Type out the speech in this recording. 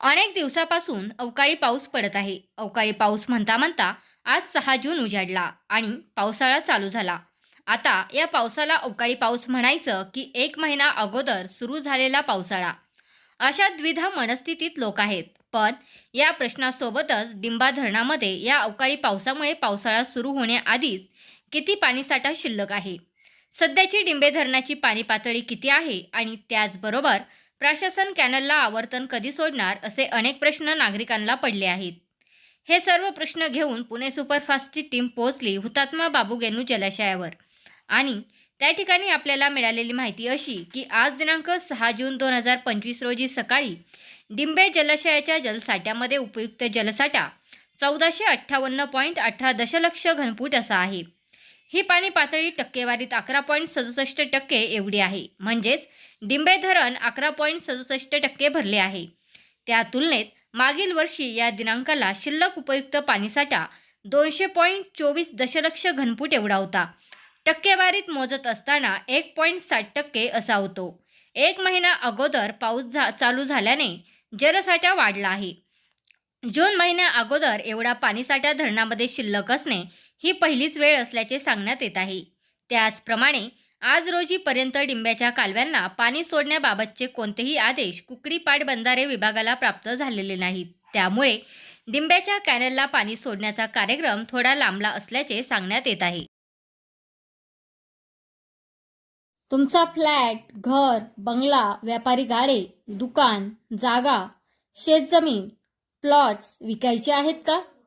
अनेक दिवसापासून अवकाळी पाऊस पडत आहे. अवकाळी पाऊस म्हणता म्हणता आज सहा जून उजाडला आणि पावसाळा चालू झाला. आता या पावसाला अवकाळी पाऊस म्हणायचं की एक महिना अगोदर सुरू झालेला पावसाळा. अशा द्विधा मनस्थितीत लोक आहेत. पण या प्रश्नासोबतच डिंबा धरणामध्ये या अवकाळी पावसामुळे पावसाळा सुरू होण्याआधीच किती पाणीसाठा शिल्लक आहे? सध्याची डिंबे धरणाची पाणी पातळी किती आहे? आणि त्याचबरोबर प्रशासन कॅनलला आवर्तन कधी सोडणार असे अनेक प्रश्न नागरिकांना पडले आहेत. हे सर्व प्रश्न घेऊन पुणे सुपरफास्टची टीम पोहोचली हुतात्मा बाबू गेनू जलाशयावर. आणि त्या ठिकाणी आपल्याला मिळालेली माहिती अशी की आज दिनांक सहा जून दोन हजार पंचवीस रोजी सकाळी डिंबे जलाशयाच्या जलसाठ्यामध्ये उपयुक्त जलसाठा चौदाशे अठ्ठावन्न पॉईंट अठरा दशलक्ष घनफूट असा आहे. ही पाणी पातळी टक्केवारीत अकरा पॉईंट सदुसष्ट टक्के एवढी आहे. म्हणजेच डिंबे धरण अकरा पॉईंट सदुसष्ट टक्के भरले आहे. त्या तुलनेत मागील वर्षी या दिनांकाला शिल्लक उपयुक्त पाणीसाठा दोनशे पॉईंट चोवीस दशलक्ष घनफूट एवढा होता. टक्केवारीत मोजत असताना एक पॉईंट साठ टक्के असा होतो. एक महिना अगोदर पाऊस झा चालू झाल्याने जलसाठा वाढला आहे. जून महिन्या अगोदर एवढा पाणीसाठा धरणामध्ये शिल्लक असणे ही पहिलीच वेळ असल्याचे सांगण्यात येत आहे. त्याचप्रमाणे आज रोजीपर्यंत डिंब्याच्या कालव्यांना पाणी सोडण्याबाबतचे कोणतेही आदेश कुकडी पाटबंधारे विभागाला प्राप्त झालेले नाहीत. त्यामुळे डिंब्याच्या कॅनलला पाणी सोडण्याचा कार्यक्रम थोडा लांबला असल्याचे सांगण्यात येत आहे. तुमचा फ्लॅट घर बंगला व्यापारी गाडे दुकान जागा शेतजमीन प्लॉट्स विकायचे आहेत का?